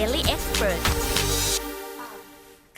daily experts.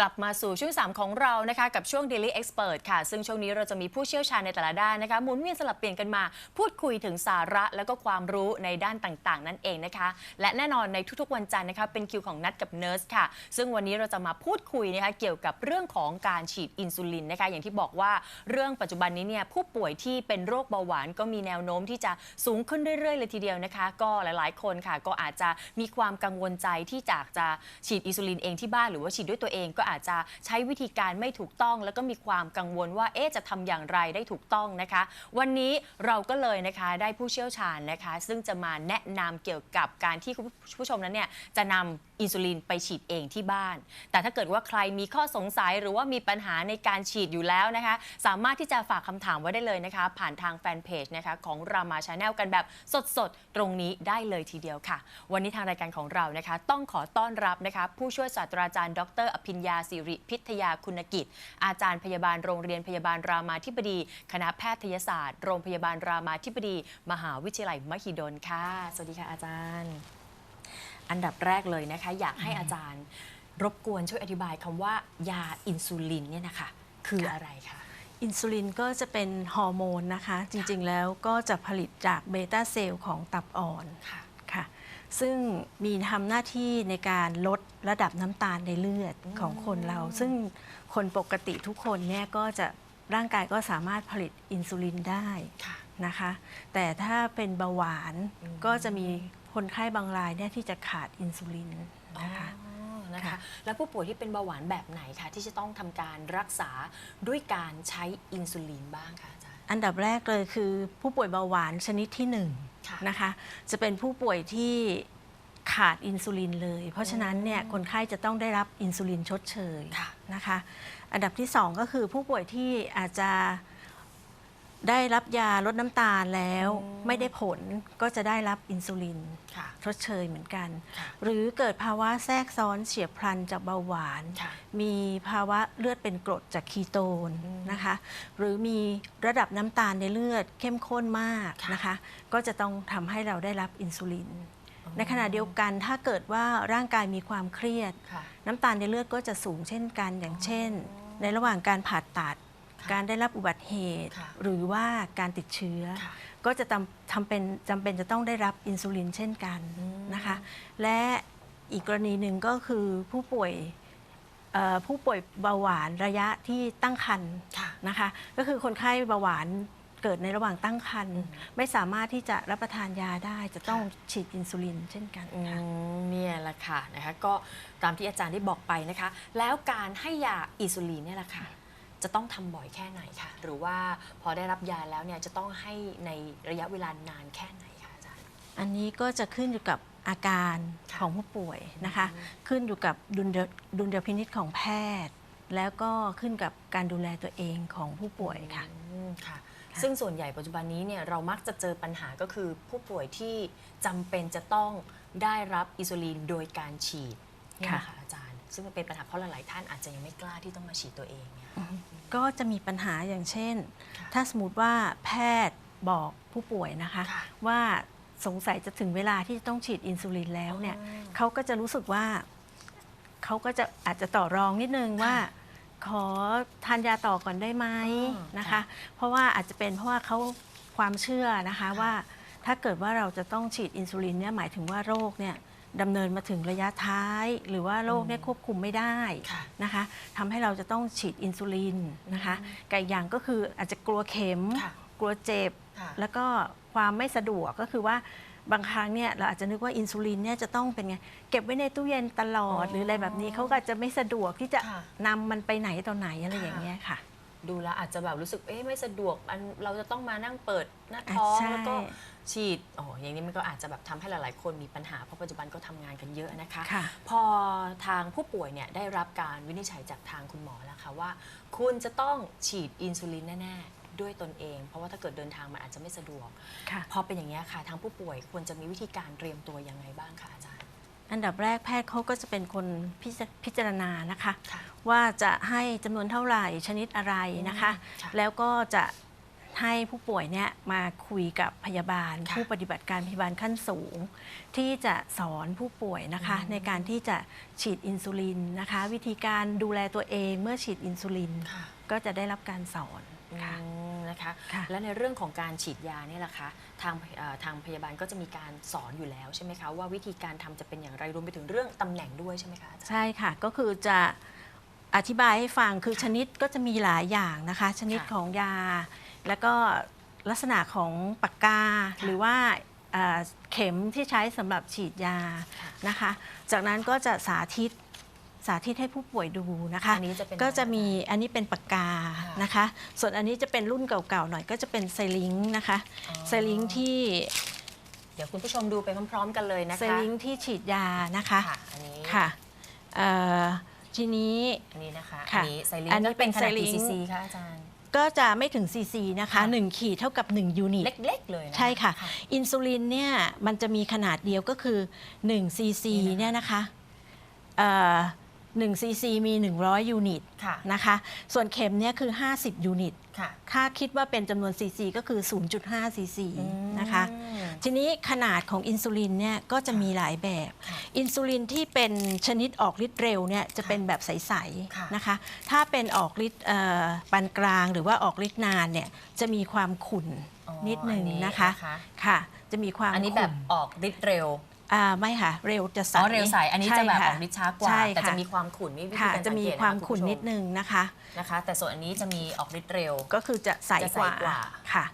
กลับมาสู่ช่วง 3 ของเรานะคะกับช่วง Daily Expert ค่ะ ซึ่งช่วงนี้เราจะมีผู้เชี่ยวชาญในแต่ละด้านนะคะหมุนเวียนสลับเปลี่ยนกันมา พูดคุยถึงสาระแล้วก็ความรู้ในด้านต่างๆ นั่นเองนะคะ และแน่นอนในทุกๆวันจันทร์นะคะเป็นคิวของนัดกับเนิร์สค่ะ ซึ่งวันนี้เราจะมาพูดคุยนะคะเกี่ยวกับเรื่องของการฉีดอินซูลินนะคะอย่างที่บอกว่าเรื่องปัจจุบันนี้เนี่ยผู้ป่วยที่เป็นโรคเบาหวาน ก็มีแนวโน้มที่จะสูงขึ้นเรื่อยๆเลยทีเดียวนะคะ ก็หลายๆ คนค่ะ ก็อาจจะมีความกังวลใจที่จากจะฉีดอินซูลินเองที่บ้านหรือว่าฉีดด้วยตัวเองก็อาจจะใช้วิธีการไม่ถูกต้อง แล้วก็มีความกังวลว่าเอ๊ะจะทำอย่างไรได้ถูกต้องนะคะ วันนี้เราก็เลยนะคะได้ผู้เชี่ยวชาญนะคะ ซึ่งจะมาแนะนำเกี่ยวกับการที่คุณผู้ชมนั้นเนี่ยจะนำอินซูลินไปฉีดเองที่บ้าน แต่ถ้าเกิดว่าใครมีข้อสงสัยหรือว่ามีปัญหาในการฉีดอยู่แล้วนะคะ สามารถที่จะฝากคำถามไว้ได้เลยนะคะ ผ่านทางแฟนเพจนะคะของรามาชาแนลกันแบบสดๆ ตรงนี้ได้เลยทีเดียวค่ะ วันนี้ทางรายการของเรานะคะ ต้องขอต้อนรับนะคะ ผู้ช่วยศาสตราจารย์ ดร อภิญญาสิริพิทยาคุณกิจ อาจารย์พยาบาลโรงเรียนพยาบาลรามาธิบดี คณะแพทยศาสตร์ โรงพยาบาลรามาธิบดี มหาวิทยาลัยมหิดลค่ะ สวัสดีค่ะอาจารย์ อันดับแรกเลยนะคะ อยากให้อาจารย์ รบกวนช่วยอธิบายคำว่ายาอินซูลินเนี่ยนะคะ คืออะไรคะอินซูลินก็จะเป็นฮอร์โมนนะคะ จริงๆแล้วก็จะผลิตจากเบต้าเซลล์ของตับอ่อนค่ะค่ะ ซึ่งมีทำหน้าที่ในการลดระดับน้ำตาลในเลือดของคนเรา ซึ่งคนปกติทุกคนเนี่ยก็จะร่างกายก็สามารถผลิตอินซูลินได้ค่ะนะคะ แต่ถ้าเป็นเบาหวานอืมก็จะมีคนไข้บางรายเนี่ยที่จะขาดอินซูลินนะคะอ๋อนะคะค่ะแล้วผู้ป่วยที่เป็นเบาหวานแบบไหนคะที่จะต้องทำการรักษาด้วยการใช้อินซูลินบ้างคะ อาจารย์อันดับแรกเลยคือผู้ป่วยเบาหวานชนิดที่หนึ่งค่ะนะคะ จะเป็นผู้ป่วยที่ขาดอินซูลินเลย เพราะฉะนั้นเนี่ยคนไข้จะต้องได้รับอินซูลินชดเชยค่ะนะคะ อันดับที่สองก็คือผู้ป่วยที่อาจจะ ได้รับยาลดน้ำตาลแล้วอืมไม่ได้ผลก็จะได้รับอินซูลินค่ะชดเชยเหมือนกันค่ะหรือเกิดภาวะแทรกซ้อนเฉียบพลันจากเบาหวานค่ะมีภาวะเลือดเป็นกรดจากคีโตนอืมนะคะ หรือมีระดับน้ำตาลในเลือดเข้มข้นมากค่ะนะคะ ก็จะต้องทำให้เราได้รับอินซูลินอ๋อในขณะเดียวกันถ้าเกิดว่าร่างกายมีความเครียดค่ะน้ำตาลในเลือดก็จะสูงเช่นกันอย่างเช่น ในระหว่างการผ่าตัดค่ะ การได้รับอุบัติเหตุค่ะหรือว่าการติดเชื้อค่ะก็จะทำทำเป็นจำเป็นจะต้องได้รับอินซูลินเช่นกันอืมนะคะ และอีกกรณีหนึ่งก็คือผู้ป่วยเอ่อผู้ป่วยเบาหวานระยะที่ตั้งครรภ์ค่ะนะคะ ก็คือคนไข้เบาหวานเกิดในระหว่างตั้งครรภ์อืมไม่สามารถที่จะรับประทานยาได้ จะต้องค่ะฉีดอินซูลินเช่นกันอืค่ะมเนี่ยแหละค่ะนะคะก็ตามที่อาจารย์ได้บอกไปนะคะ แล้วการให้ยาอินซูลินเนี่ยแหละค่ะ จะต้องทำบ่อยแค่ไหนคะหรือว่าพอได้รับยาแล้วเนี่ยจะต้องให้ในระยะเวลานานแค่ไหนคะอาจารย์ อันนี้ก็จะขึ้นอยู่กับอาการค่ะของผู้ป่วยนะคะอืมขึ้นอยู่กับดุลยดุลยพินิจของแพทย์ แล้วก็ขึ้นกับการดูแลตัวเองของผู้ป่วยค่ะอืมค่ะค่ะซึ่งส่วนใหญ่ปัจจุบันนี้เนี่ยเรามักจะเจอปัญหาก็คือผู้ป่วยที่จำเป็นจะต้องได้รับอินซูลินโดยการฉีดเนี่ยนะคะอาจารย์ ซึ่งมันเป็นปัญหาเพราะหลายๆท่านอาจจะยังไม่กล้าที่ต้องมาฉีดตัวเองเนี่ยก็จะมีปัญหาอย่างเช่นค่ะถ้าสมมติว่าแพทย์บอกผู้ป่วยนะคะค่ะว่าสงสัยจะถึงเวลาที่จะต้องฉีดอินซูลินแล้วเนี่ยอ๋อเขาก็จะรู้สึกว่าเขาก็จะอาจจะต่อรองนิดนึงว่า ขอทานยาต่อก่อนได้ไหมอ๋อนะคะค่ะเพราะว่าอาจจะเป็นเพราะว่าเขาความเชื่อนะคะค่ะว่าถ้าเกิดว่าเราจะต้องฉีดอินซูลินเนี่ยหมายถึงว่าโรคเนี่ย ดำเนินมาถึงระยะท้าย หรือว่าโรคเนี่ยควบคุมไม่ได้ค่ะนะคะทำให้เราจะต้องฉีดอินซูลินนะคะกับอีกอย่างก็คืออาจจะกลัวเข็มค่ะกลัวเจ็บค่ะแล้วก็ความไม่สะดวกก็คือว่าบางครั้งเนี่ยเราอาจจะนึกว่าอินซูลินเนี่ยจะต้องเป็นไงเก็บไว้ในตู้เย็นตลอดอ๋อหรืออะไรแบบนี้เขาก็อาจจะไม่สะดวกที่จะค่ะนำมันไปไหนต่อไหนอะไรค่ะอย่างเงี้ยค่ะ ดูแล้วอาจจะแบบรู้สึกเอ๊ะไม่สะดวกอันเราจะต้องมานั่งเปิดหน้าอะท้องใช่ แล้วก็ฉีดอ๋ออย่างนี้มันก็อาจจะแบบทำให้หลาย ๆ คนมีปัญหาเพราะปัจจุบันก็ทำงานกันเยอะนะคะ ค่ะ พอทางผู้ป่วยเนี่ยได้รับการวินิจฉัยจากทางคุณหมอแล้วค่ะว่า คุณจะต้องฉีดอินซูลินแน่ๆ ด้วยตนเอง เพราะว่าถ้าเกิดเดินทางมันอาจจะไม่สะดวก ค่ะ พอเป็นอย่างนี้ยค่ะ ทางผู้ป่วยควรจะมีวิธีการเตรียมตัวยังไงบ้างคะอาจารย์อันดับแรกแพทย์เขาก็จะเป็นคนพิจพิจารณานะคะ ค่ะ ว่าจะให้จำนวนเท่าไหร่ชนิดอะไรนะคะอืมค่ะแล้วก็จะให้ผู้ป่วยเนี่ยมาคุยกับพยาบาลค่ะผู้ปฏิบัติการพยาบาลขั้นสูง ที่จะสอนผู้ป่วยนะคะอืมในการที่จะฉีดอินซูลินนะคะ วิธีการดูแลตัวเองเมื่อฉีดอินซูลินค่ะก็จะได้รับการสอนค่ะอืมนะคะค่ะและในเรื่องของการฉีดยาเนี่ยแหละคะทางเอ่อทางพยาบาลก็จะมีการสอนอยู่แล้วใช่ไหมคะว่าวิธีการทำจะเป็นอย่างไรรวมไปถึงเรื่องตำแหน่งด้วยใช่ไหมคะอาจารย์ใช่ค่ะก็คือจะ อธิบายให้ฟังคือค่ะชนิดก็จะมีหลายอย่างนะคะ ชนิดค่ะของยา แล้วก็ลักษณะของปากกา หรือว่าเอ่อเข็มที่ใช้สำหรับฉีดยาค่ะนะคะ จากนั้นก็จะสาธิตสาธิตให้ผู้ป่วยดูนะคะอันนี้จะเป็นก็จะมีอไรอันนี้เป็นปากกาค่ะนะคะ ส่วนอันนี้จะเป็นรุ่นเก่าๆหน่อยก็จะเป็นไซลิงค์นะคะอ๋อไซลิงค์ที่เดี๋ยวคุณผู้ชมดูไปพร้อมๆ กันเลยนะคะไซลิงค์ที่ฉีดยานะคะค่ะอันนี้ค่ะเอ่อ ทีนี้ อันนี้นะคะค่ะอันนี้ไซลิงอันนี้ก็เป็นขนาดเป็นไซลิกี่งซีซีคะอาจารย์ ก็จะไม่ถึงซีซีนะคะ ค่ะ 1 ขีดเท่ากับ 1 ยูนิต เล็ก ๆ เลยน ใช่ค่ะ อินซูลินเนี่ยมันจะมีขนาดเดียวก็คือ1ซีซีนี่นะคะเนี่ยนะคะเอ่อ 1ซีซีมี 100 ยูนิตค่ะนะคะ ส่วนเข็มเนี่ยคือ 50 ยูนิตค่ะค่าคิดว่าเป็นจำนวนซีซีก็คือ 0.5ซีซีอืมนะคะ ทีนี้ขนาดของอินซูลินเนี่ยก็จะมีหลายแบบค่ะอินซูลินที่เป็นชนิดออกฤทธิ์เร็วเนี่ยจะเป็นแบบใสค่ะๆนะคะ ถ้าเป็นออกฤทธิ์เอ่อปานกลางหรือว่าออกฤทธิ์นานเนี่ยจะมีความขุ่นอ๋อนิดหนึ่งอันะคะนะคะ ค่ะ จะมีความอันนี้แบบขุ่ออกฤทธิ์เร็ว อ่าไม่ค่ะ เร็วจะใสอ๋อเร็วใสอันนี้จะแบบใช่อค่ะอกฤทธิ์ช้ากว่า ใช่แต่จะค่ะมีความขุ่นนี่วิธีค่ะการจะสังมีเกตความะะขุ่นณผู้ชนิดนึงนะคะนะคะ แต่ส่วนอันนี้จะมีออกฤทธิ์เร็วก็คือจะใสจะใสกว่ากว่าค่ะ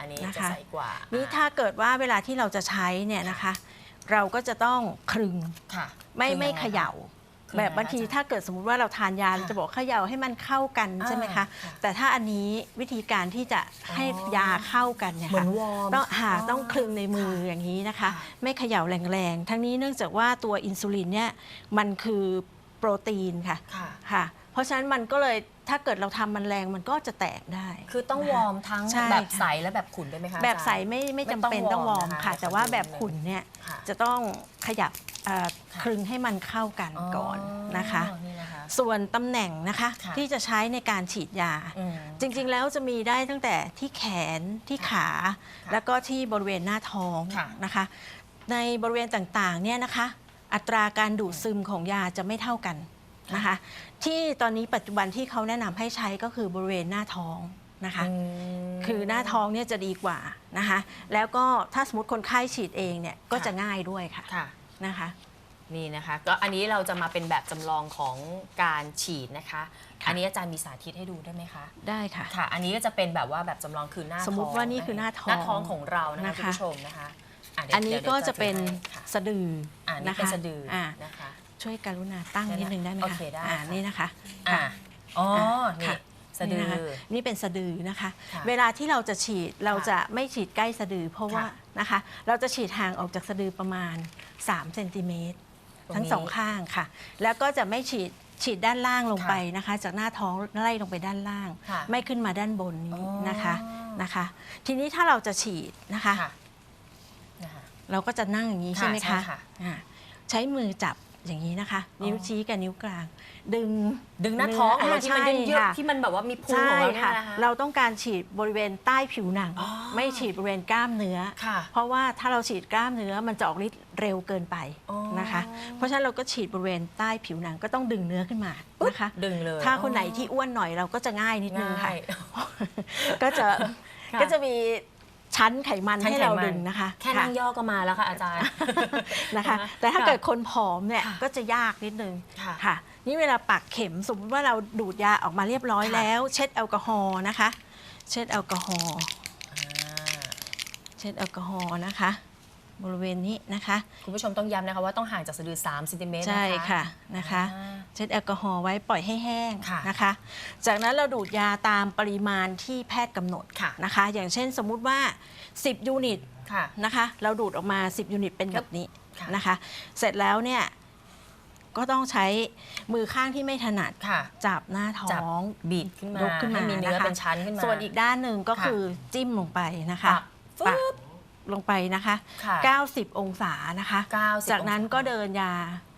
อันนี้นะคะจะใสกว่านี่อ่ถ้าเกิดว่าเวลาที่เราจะใช้เนี่ยนะคะ เราก็จะต้องคลึงค่ะไม่คือไม่ยังงเขย่าคือ แบบยังไงบางทีอาจารย์ถ้าเกิดสมมุติว่าเราทานยาค่ะเราจะบอกเขย่าให้มันเข้ากันอ่าใช่ไหมคะค่ะแต่ถ้าอันนี้วิธีการที่จะให้อ๋อยาเข้ากันเนี่ยเหมือค่ะนวอร์มต้องหาอ๋อต้องคลึงในมืออย่างนี้นะคะค่ะไม่เขย่าแรงๆ ทั้งนี้เนื่องจากว่าตัวอินซูลินเนี่ยมันคือโปรตีนค่ะค่ะค่ะเพราะฉะนั้นมันก็เลยถ้าเกิดเราทำมันแรงมันก็จะแตกได้ คือต้องวอร์มทั้งใช่แบบค่ะใสและแบบขุ่นด้วยไหมคะแบบอาจารย์ใสไม่ไม่ไม่จำเป็นต้ต้อองงววออร์ร์มมนะคะค่ะเดี๋ยวแต่ว่าขอดูแบบนิดนึงขุ่นเนี่ยค่ะจะต้องขยับ เอ่อค่ะคลึงให้มันเข้ากันก่อนนะคะอ๋อนี่นะคะ ส่วนตำแหน่งนะคะค่ะ ที่จะใช้ในการฉีดยา อืม จริงๆ แล้วจะมีได้ตั้งแต่ที่แขนที่ขา ค่ะแล้วก็ที่บริเวณหน้าท้องค่ะนะคะ ในบริเวณต่างๆเนี่ยนะคะ อัตราการดูดซึมของยาจะไม่เท่ากันนะคะ ที่ตอนนี้ปัจจุบันที่เขาแนะนำให้ใช้ก็คือบริเวณหน้าท้องนะคะอืมคือหน้าท้องเนี่ยจะดีกว่านะคะ แล้วก็ถ้าสมมติคนไข้ฉีดเองเนี่ยก็ค่ะ จะง่ายด้วยค่ะ ค่ะ นะคะ นี่นะคะ ก็อันนี้เราจะมาเป็นแบบจำลองของการฉีดนะคะค่ะอันนี้อาจารย์มีสาธิตให้ดูได้ไหมคะ ได้ค่ะ ค่ะ อันนี้ก็จะเป็นแบบว่าแบบจำลองคือหน้าสมมุติท้องว่านี่คือหน้าท้องหน้าท้องของเรานะคะนะคะ คุณผู้ชมนะคะะเดี๋ยวอันนี้ดี๋ยวก็ดี๋ยวจะเป็นให้ค่ะสะดืออ่านี่นะเป็นคะสะดืออ่านะคะ ช่วยกรุณาตั้งนิดนึงได้ไหมโอคะเคได้อ่าค่ะนี่นะคะอ่าค่ะ อ๋อค่ะนี่สะดือนี่นะคะนี่เป็นสะดือนะคะ ค่ะเวลาที่เราจะฉีดเราค่ะจะไม่ฉีดใกล้สะดือ เพราะว่าค่ะ นะคะ เราจะฉีดห่างออกจากสะดือประมาณ3เซนติเมตรตรงนี้ทั้งสองข้างค่ะ แล้วก็จะไม่ฉีดฉีดด้านล่างลงค่ะไปนะคะ จากหน้าท้องไล่ลงไปด้านล่างค่ะไม่ขึ้นมาด้านบนอ๋นี้อนะคะนะคะ ทีนี้ถ้าเราจะฉีดนะคะค่ะนะคะเราก็จะนั่งอย่างนี้ค่ะใช่ไหมใช่คะค่ะอ่าใช้มือจับ อย่างนี้นะคะอ๋อนิ้วชี้กับนิ้วกลาง ดึงดึงหน้าท้องของเราาที่มันใช่เยอะค่ะๆที่มันแบบว่ามีพุงใช่ของเราเนี่ยค่ะนะคะ เราต้องการฉีดบริเวณใต้ผิวหนัง อ๋อไม่ฉีดบริเวณกล้ามเนื้อ ค่ะ เพราะว่าถ้าเราฉีดกล้ามเนื้อมันจะออกฤทธิ์เร็วเกินไปอ๋อนะคะ เพราะฉะนั้นเราก็ฉีดบริเวณใต้ผิวหนังก็ต้องดึงเนื้อขึ้นมานะคะ ดึงเลย ถ้าคนไหนที่อ้วนหน่อยเราก็จะง่ายนิดนึงค่ะ ง่าย ก็จะค่ะ ก็จะมี ชั้นไขมันชั้นให้เราไขมันดึงนะคะแค่นั่งย่อก็มาแล้วค่ะอาจารย์นะคะนะคะแต่ถ้าค่ะเกิดคนผอมเนี่ยค่ะก็จะยากนิดนึงค่ะค่ะ นี่เวลาปักเข็มสมมติว่าเราดูดยาออกมาเรียบร้อยค่ะแล้ว เช็ดแอลกอฮอล์นะคะ เช็ดแอลกอฮอล์อ่าเช็ดแอลกอฮอล์นะคะ บริเวณนี้นะคะ คุณผู้ชมต้องย้ำนะคะว่าต้องห่างจากสะดือ3เซนติเมตรใช่ค่ะนะคะอ่า เช็ดแอลกอฮอล์ไว้ปล่อยให้แห้งค่ะนะคะ จากนั้นเราดูดยาตามปริมาณที่แพทย์กำหนดค่ะ นะคะ อย่างเช่นสมมุติว่า 10 ยูนิตค่ะ นะคะ เราดูดออกมา 10 ยูนิตเป็นแบบนี้ค่ะ นะคะ เสร็จแล้วเนี่ยก็ต้องใช้มือข้างที่ไม่ถนัดค่ะ จับหน้าท้จับองบีบขึ้นมายกขึ้นมาให้มีเนื้อนะคะเป็นชั้นขึ้นมา ส่วนอีกด้านหนึ่งก็ค่ะ คือจิ้มลงไปนะคะปักฟึปักบ ลงไปนะคะ ค่ะ90 องศานะคะ 90จากนั้นองศาก็เดินยา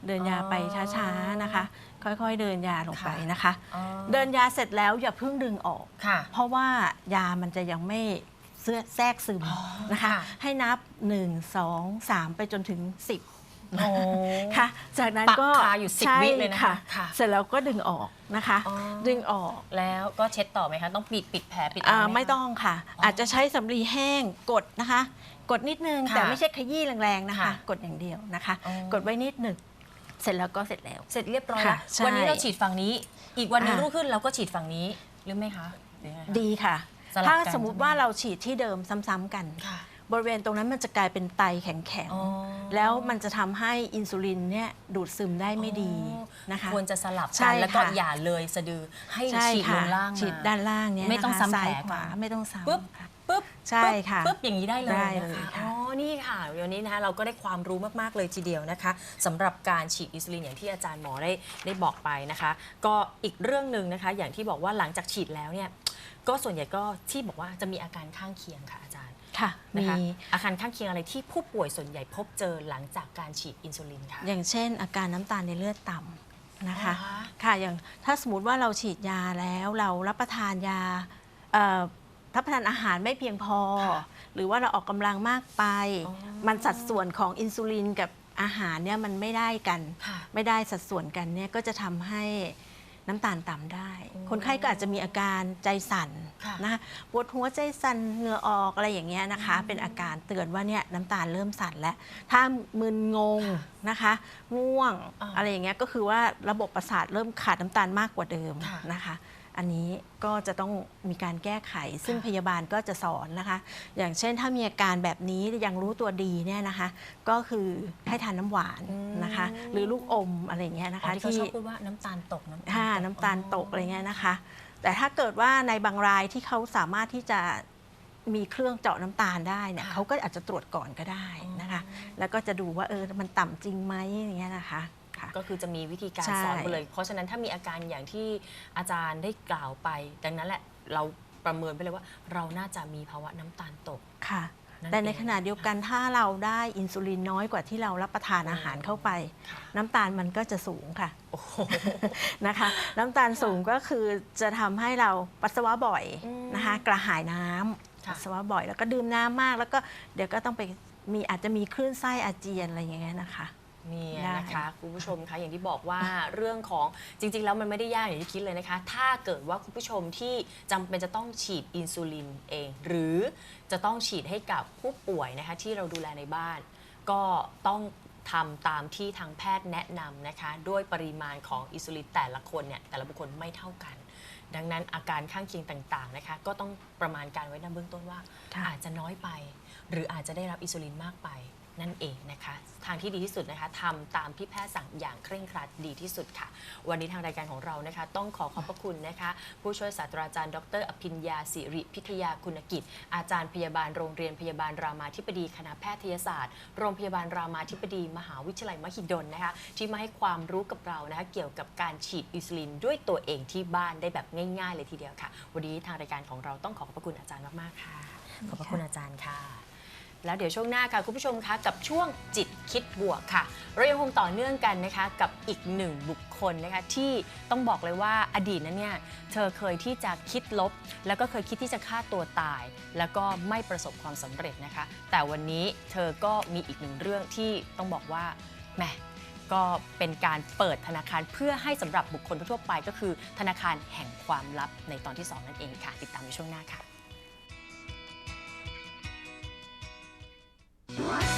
เดินยาอ๋อไปช้าๆนะคะ ค่อยๆเดินยาลงไปค่ะนะคะ อ๋อเดินยาเสร็จแล้วอย่าเพิ่งดึงออก ค่ะ เพราะว่ายามันจะยังไม่เสื้อแทรกซึมอ๋อนะคะ ค่ะให้นับ 1 2 3 ไปจนถึง 10 โอ้ค่ะ จากนั้นก็ปักคาอยู่10ใช่วิเลยนะคะค่ะเสร็จแล้วก็ดึงออกนะคะ อ๋อ ดึงออกแล้วก็เช็ดต่อไหมคะ ต้องปิดปิดแผลปิดอ่าะรหไม่คะต้องค่ะอ๋อออาจจะใช้สำลีแห้งกดนะคะ กดนิดนึง ค่ะแต่ไม่ใช่ขยี้แรงๆนะคะ ค่ะกดอย่างเดียวนะคะ อ๋อ กดไว้นิดหนึ่งเสร็จแล้วก็เสร็จแล้ว เสร็จเรียบร้อยค่ะแล้วใช่วันนี้เราฉีดฝั่งนี้ อีกวันหนึงอ่า รุ่งขึ้นเราก็ฉีดฝั่งนี้หรือไม่คะหรือยังไงคะ ดีค่ะ สลับถ้ากันสมมุติใช่ไหมว่าเราฉีดที่เดิมซ้ำๆกัน ค่ะ บริเวณตรงนั้นมันจะกลายเป็นไตแข็งอ๋อ ๆ แล้วมันจะทำให้อินซูลินเนี่ยดูดซึมได้ไม่ดีอ๋อนะคะ ควรจะสลับใช่กันแล้วก็ค่ะอย่าเลยสะดือให้ใช่ฉีดลค่ะงล่างมฉีดด้านล่างเนี่ยไม่ต้องนะคะซ้ำแผลซ้ายขวาก่อน ไม่ต้องซ้ำปึ๊บค่ะ ปึ๊บใช่ปึ๊บค่ะปึ๊บอย่างนี้ได้เลยได้นะเลยคะค่ะ อ๋อ นี่ค่ะ เดี๋ยวนี้นะคะเราก็ได้ความรู้มาก ๆ เลยทีเดียวนะคะสำหรับการฉีดอินซูลินอย่างที่อาจารย์หมอได้ได้บอกไปนะคะ ก็อีกเรื่องหนึ่งนะคะ อย่างที่บอกว่าหลังจากฉีดแล้วเนี่ย ก็ส่วนใหญ่ก็ที่บอกว่าจะมีอาการข้างเคียงค่ะอาจารย์ ค่ะนะมีคะอาการข้างเคียงอะไรที่ผู้ป่วยส่วนใหญ่พบเจอหลังจากการฉีดอินซูลินค่ะ อย่างเช่น อาการน้ำตาลในเลือดต่ำนะคะอ๋อคะค่ะ อย่างถ้าสมมติว่าเราฉีดยาแล้วเรารับประทานยาเอ่อรับประทานอาหารไม่เพียงพอ ค่ะหรือว่าเราออกกำลังมากไป อ๋อ มันสัดส่วนของอินซูลินกับอาหารเนี่ยมันไม่ได้กัน ค่ะ ไม่ได้สัดส่วนกันเนี่ยก็จะทำให้ น้ำตาลต่ำได้อืมคนไข้ก็อาจจะมีอาการใจสั่นค่ะนะคะปวดหัวใจสั่นเหงื่อออกอะไรอย่างเงี้ยนะคะ เป็นอาการเตือนว่าเนี่ยน้ำตาลเริ่มสั่นแล้ว ถ้ามึนงงนะคะ ง่วงอ่าอะไรอย่างเงี้ยก็คือว่าระบบประสาทเริ่มขาดน้ำตาลมากกว่าเดิมค่ะนะคะ อันนี้ก็จะต้องมีการแก้ไข ซึ่งค่ะพยาบาลก็จะสอนนะคะ อย่างเช่นถ้ามีอาการแบบนี้ยังรู้ตัวดีเนี่ยนะคะ ก็คือให้ทานน้ำหวานนะคะ หรือลูกอมอะไรอย่างเงี้ยนะอ๋อคะที่เขาชอบพูดว่าน้ำตาลตกน้ำตาลถ้าตกน้ำตาลตกอะไรเงี้ยนะคะ แต่ถ้าเกิดว่าในบางรายที่เขาสามารถที่จะมีเครื่องเจาะน้ำตาลได้เนี่ยค่ะเขาก็อาจจะตรวจก่อนก็ได้นะคะ แล้วก็จะดูว่าเออมันต่ำจริงไหมอย่างเงี้ยนะคะ ค่ะ ก็คือจะมีวิธีการใช่ สอนไปเลย เพราะฉะนั้นถ้ามีอาการอย่างที่อาจารย์ได้กล่าวไป ดังนั้นแหละเราประเมินไปเลยว่า เราน่าจะมีภาวะน้ำตาลตกค่ะนั่นแต่ในเองขณะเดียวกันถ้าเราได้อินซูลินน้อยกว่าที่เรารับประทานอาหารเข้าไป ค่ะ น้ำตาลมันก็จะสูงค่ะ โอ้โห นะคะ น้ำตาลสูงก็คือจะทำให้เราปัสสาวะบ่อยอืมนะคะ กระหายน้ำค่ะ ปัสสาวะบ่อย แล้วก็ดื่มน้ำมาก แล้วก็เดี๋ยวก็ต้องไปมีอาจจะมีคลื่นไส้อาเจียนอะไรอย่างเงี้ยนะคะ เนี่ยได้ นะคะคุณผู้ชมคะอย่างที่บอกว่าเรื่องของจริง ๆ แล้วมันไม่ได้ยากอย่างที่คิดเลยนะคะ ถ้าเกิดว่าคุณผู้ชมที่จำเป็นจะต้องฉีดอินซูลินเอง หรือจะต้องฉีดให้กับผู้ป่วยนะคะที่เราดูแลในบ้าน ก็ต้องทำตามที่ทางแพทย์แนะนำนะคะ ด้วยปริมาณของอินซูลินแต่ละคนเนี่ยแต่ละบุคคลไม่เท่ากัน ดังนั้นอาการข้างเคียงต่างๆนะคะ ก็ต้องประมาณการไว้ในเบื้องต้นว่า ค่ะ อาจจะน้อยไป หรืออาจจะได้รับอินซูลินมากไป นั่นเองนะคะ ทางที่ดีที่สุดนะคะทำตามที่แพทย์สั่งอย่างเคร่งครัดดีที่สุดค่ะ วันนี้ทางรายการของเรานะคะ ต้องขอขอบพระคุณนะคะ ผู้ช่วยศาสตราจารย์ ดร อภิญญาสิริพิทยาคุณกิจ อาจารย์พยาบาลโรงเรียนพยาบาลรามาธิบดีคณะแพทยศาสตร์ โรงพยาบาลรามาธิบดี มหาวิทยาลัยมหิดลนะคะ ที่มาให้ความรู้กับเรานะคะเกี่ยวกับการฉีดอินซูลินด้วยตัวเองที่บ้านได้แบบง่าย ๆ เลยทีเดียวค่ะ วันนี้ทางรายการของเราต้องขอขอบพระคุณอาจารย์มากๆค่ะขอบพระคุณอาจารย์ค่ะ แล้วเดี๋ยวช่วงหน้าค่ะคุณผู้ชมคะกับช่วงจิตคิดบวกค่ะ เรายังคงต่อเนื่องกันนะคะกับอีกหนึ่งบุคคลนะคะที่ต้องบอกเลยว่าอดีตนั้นเนี่ยเธอเคยที่จะคิดลบ แล้วก็เคยคิดที่จะฆ่าตัวตาย แล้วก็ไม่ประสบความสำเร็จนะคะ แต่วันนี้เธอก็มีอีกหนึ่งเรื่องที่ต้องบอกว่าแหมก็เป็นการเปิดธนาคารเพื่อให้สำหรับบุคคลทั่วไปก็คือ ธนาคารแห่งความลับในตอนที่สองนั่นเองค่ะ ติดตามในช่วงหน้าค่ะ Bye.